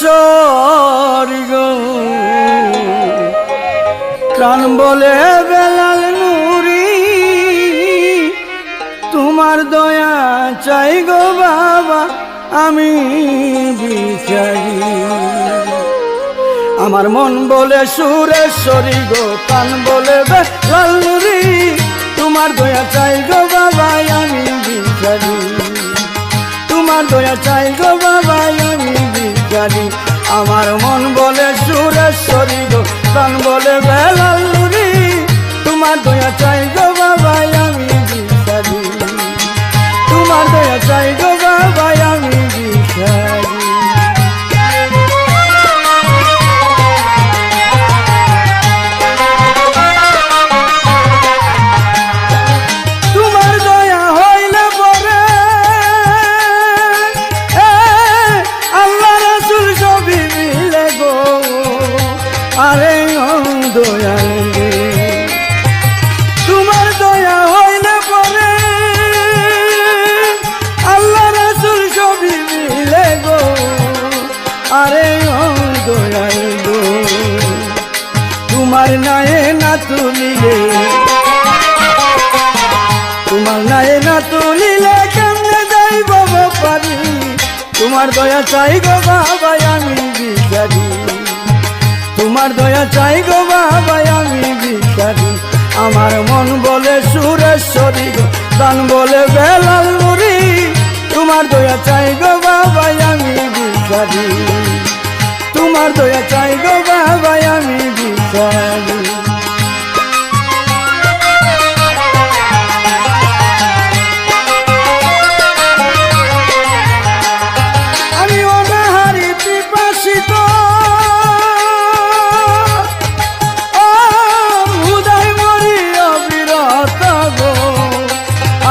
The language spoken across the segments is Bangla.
স্বর্গ প্রাণ বলে, বেলাল নুরি, তোমার দয়া চাই গো বাবা, আমি বিচারি। আমার মন বলে, সুরেশ্বরী গো। প্রাণ বলে, বেলাল নুরি, তোমার দয়া চাই গো বাবা, আমি বিচারি। তোমার দয়া চাই গো সুরেশ্বরী গো বলে বেলালুরি তোমার দয়া চাই তুলিলে। তোমার নাই না তুলিলে কেমনে যাই পারি? তোমার দয়া চাই গো বাবা আমি বিচারি। তোমার দয়া চাই গো বাবা আমি বিচারি। আমার মন বলে সুরেশ্বরী গো বলে বলে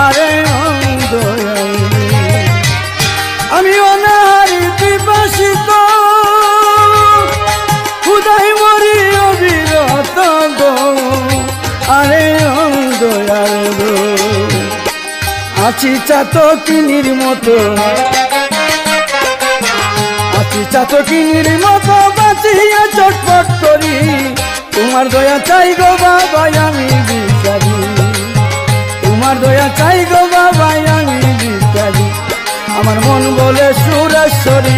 আরে রে। আমি অনাহারি পিপাসিত উদয় মরি অবিরত আরে গো আছি চাতকিনীর মতো। আছি চাতকিনীর মতো, বাঁচিয়া চটপট করি। তোমার দয়া চাই গো বাবা আমি। তোমার দয়া চাই গো বাবা আমি আমার মন বলে সুরেশ্বরী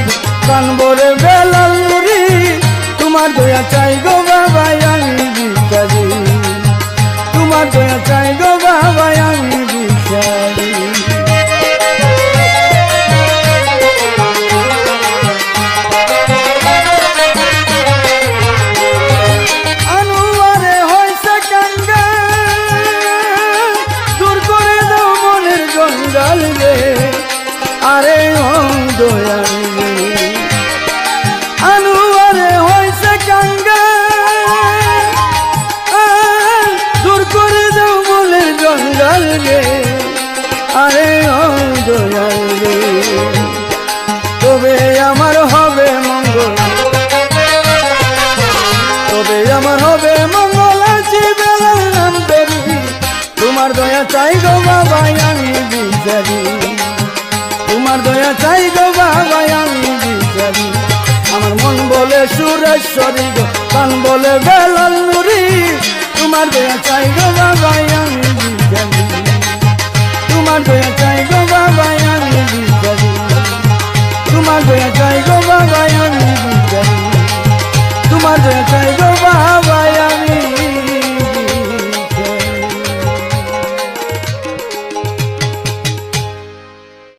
রে আরে ও দয়াল। আনুয়ারে হয়েছে কাঙ্গা। দূর করে দাও মনের জঞ্জাল রে আরে ও দয়াল, তবে আমার হবে মঙ্গল। তবে আমার হবে মঙ্গল আছে বেলার নাম তোমার দয়া চাই গো বাবা, আমি বিচারি। তোমার দয়া চাই গো বাবা আমি বিচারি। আমার মন বলে সুরেশ্বরী গো কান বলে বেলাল নুরি। তোমার দয়া চাই গো বাবা আমি বিচারি। তোমার দয়া চাই গো বাবা আমি বিচারি। তোমার দয়া চাই গো বাবা আমি বিচারি। তোমার দয়া চাই গো বাবা